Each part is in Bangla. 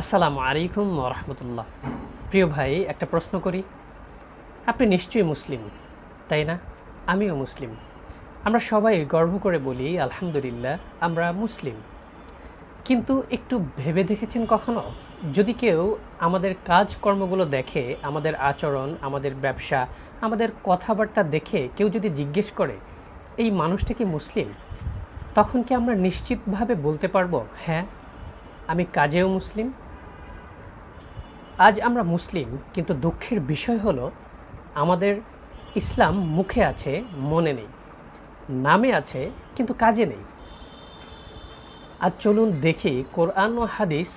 আসসালামু আলাইকুম রহমতুল্লাহ। প্রিয় ভাই, একটা প্রশ্ন করি। আপনি নিশ্চয়ই মুসলিম, তাই না? আমিও মুসলিম। আমরা সবাই গর্ব করে বলি, আলহামদুলিল্লাহ, আমরা মুসলিম। কিন্তু একটু ভেবে দেখেছেন কখনো? যদি কেউ আমাদের কাজকর্মগুলো দেখে, আমাদের আচরণ, আমাদের ব্যবসা, আমাদের কথাবার্তা দেখে কেউ যদি জিজ্ঞেস করে, এই মানুষটা কি মুসলিম? তখন কি আমরা নিশ্চিতভাবে বলতে পারব হ্যাঁ আমি কাজেও মুসলিম আজ আমরা মুসলিম, কিন্তু দুঃখের বিষয় হলো আমাদের ইসলাম মুখে আছে, মনে নেই। নামে আছে, কিন্তু কাজে নেই। আজ চলুন দেখি কোরআন ও হাদিস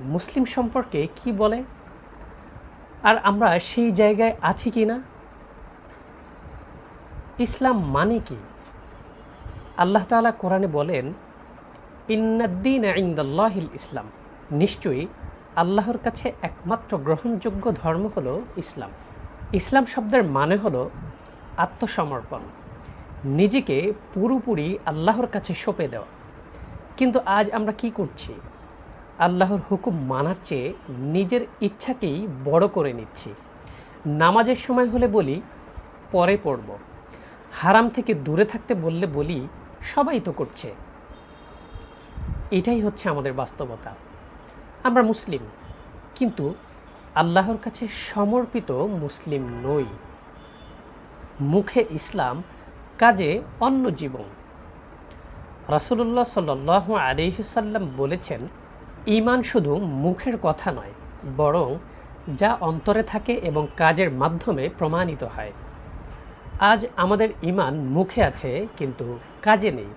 মুসলিম সম্পর্কে কি বলে আর আমরা সেই জায়গায় আছি কি না ইসলাম মানে কি? আল্লাহ তাআলা কোরআনে বলেন, ইন্নাদ্দিন ইন্দাল্লাহিল ইসলাম। নিশ্চয়ই আল্লাহর কাছে একমাত্র গ্রহণযোগ্য ধর্ম হল ইসলাম। ইসলাম শব্দের মানে হল আত্মসমর্পণ। নিজেকে পুরোপুরি আল্লাহর কাছে সঁপে দেওয়া। কিন্তু আজ আমরা কি করছি? আল্লাহর হুকুম মানার চেয়ে নিজের ইচ্ছাকেই বড় করে নিচ্ছি। নামাজের সময় হলে বলি, পরে পড়ব। হারাম থেকে দূরে থাকতে বললে বলি, সবাই তো করছে। এটাই হচ্ছে আমাদের বাস্তবতা। আমরা মুসলিম। কিন্তু আল্লাহর কাছে সমর্পিত মুসলিম নই। মুখে ইসলাম, কাজে অন্য জীবন। রাসুলুল্লাহ সাল আলিহাল্লাম বলেছেন ইমান শুধু মুখের কথা নয়, বরং যা অন্তরে থাকে এবং কাজের মাধ্যমে প্রমাণিত হয়। আজ আমাদের ইমান মুখে আছে, কিন্তু কাজে নেই।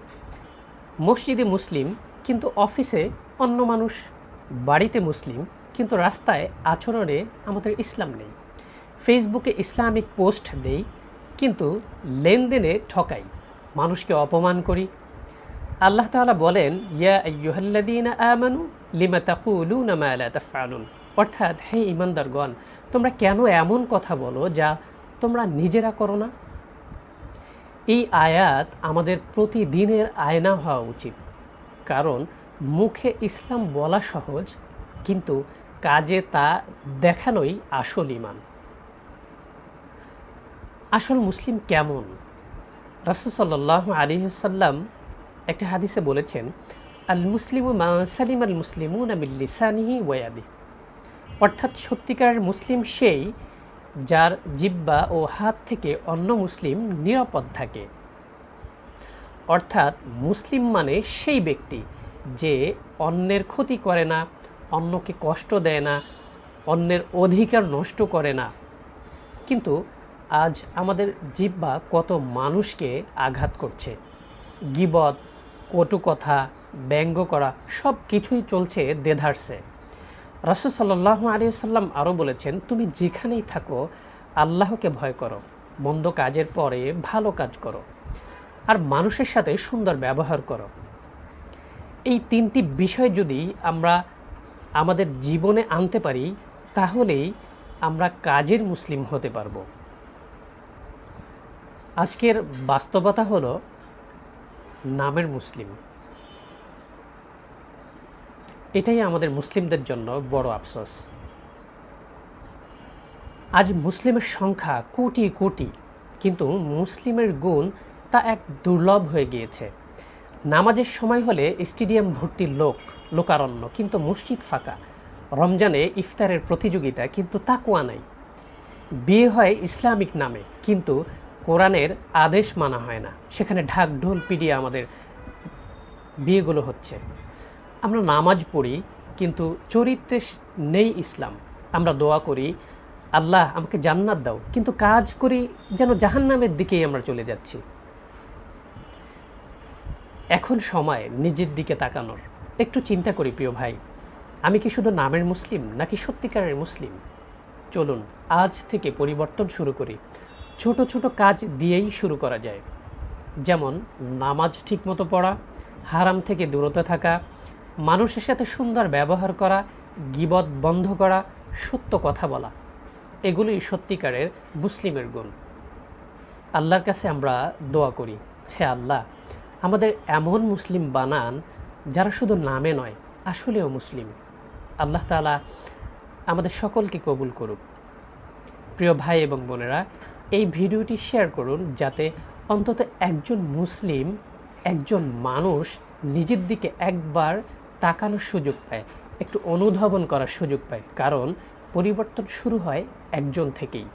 মসজিদে মুসলিম, কিন্তু অফিসে অন্য মানুষ বাড়িতে মুসলিম, কিন্তু রাস্তায় আচরণে আমাদের ইসলাম নেই। ফেসবুকে ইসলামিক পোস্ট দেই, কিন্তু লেনদেনে ঠকাই। মানুষকে অপমান করি। আল্লাহ তাআলা বলেন, ইয়া অর্থাৎ, হে ইমানদারগণ তোমরা কেন এমন কথা বলো যা তোমরা নিজেরা করো না? এই আয়াত আমাদের প্রতিদিনের আয়না হওয়া উচিত। কারণ মুখে ইসলাম বলা সহজ, কিন্তু কাজে তা দেখানোই আসল ইমান। আসল মুসলিম কেমন? রাসুসাল্লাহ আলী সাল্লাম একটা হাদিসে বলেছেন আল মুসলিম সালিম আল মুসলিমুন আমিল্লিসানিহি ওয়াদি অর্থাৎ সত্যিকার মুসলিম সেই যার জিব্বা ও হাত থেকে অন্য মুসলিম নিরাপদ থাকে। অর্থাৎ মুসলিম মানে সেই ব্যক্তি যে অন্যের ক্ষতি করে না, অন্যকে কষ্ট দেয় না, অন্যের অধিকার নষ্ট করে না। কিন্তু আজ আমাদের জিব্বা কত মানুষকে আঘাত করছে। গিবত কটু কথা, ব্যঙ্গ করা সব কিছুই চলছে দেধারসে। রাসুল সাল্লাহ আলিয়াল্লাম আরও বলেছেন, তুমি যেখানেই থাকো, আল্লাহকে ভয় করো। মন্দ কাজের পরে ভালো কাজ করো। আর মানুষের সাথে সুন্দর ব্যবহার করো। এই তিনটি বিষয় যদি আমরা আমাদের জীবনে আনতে পারি, তাহলেই আমরা কাজের মুসলিম হতে পারব। আজকের বাস্তবতা হল নামের মুসলিম। এটাই আমাদের মুসলিমদের জন্য বড় আফসোস। আজ মুসলিমের সংখ্যা কোটি কোটি, কিন্তু মুসলিমের গুণ তা এক দুর্লভ হয়ে গিয়েছে। নামাজের সময় হলে স্টেডিয়াম ভর্তি লোক, লোকারণ্য কিন্তু মসজিদ ফাঁকা। রমজানে ইফতারের প্রতিযোগিতা কিন্তু তাকুয়া নাই। বিয়ে হয় ইসলামিক নামে, কিন্তু কোরআনের আদেশ মানা হয় না। সেখানে ঢাক, ঢোল পিডিয়ে আমাদের বিয়েগুলো হচ্ছে। আমরা নামাজ পড়ি, কিন্তু চরিত্রে নেই ইসলাম। আমরা দোয়া করি, আল্লাহ, আমাকে জান্নাত দাও। কিন্তু কাজ করি যেন জাহান্নামের দিকেই আমরা চলে যাচ্ছি। এখন সময় নিজের দিকে তাকানোর। একটু চিন্তা করি প্রিয় ভাই। আমি কি শুধু নামের মুসলিম নাকি সত্যিকারের মুসলিম? চলুন, আজ থেকে পরিবর্তন শুরু করি। ছোট ছোট কাজ দিয়েই শুরু করা যায়। যেমন, নামাজ ঠিকমতো পড়া, হারাম থেকে দূরতে থাকা, মানুষের সাথে সুন্দর ব্যবহার করা, গিবত বন্ধ করা, সত্য কথা বলা। এগুলোই সত্যিকারের মুসলিমের গুণ। আল্লাহর কাছে আমরা দোয়া করি, হে আল্লাহ আমাদের এমন মুসলিম বানান যারা শুধু নামে নয়, আসলেও মুসলিম। আল্লাহ তালা আমাদের সকলকে কবুল করুক। প্রিয় ভাই এবং বোনেরা, এই ভিডিওটি শেয়ার করুন যাতে অন্তত একজন মুসলিম, একজন মানুষ নিজের দিকে একবার তাকানোর সুযোগ পায়, একটু অনুধাবন করার সুযোগ পায়। কারণ পরিবর্তন শুরু হয় একজন থেকেই।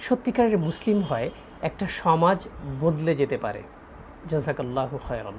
সত্যিকারের মুসলিম হয় একটা সমাজ বদলে যেতে পারে। جزاك الله خيرا.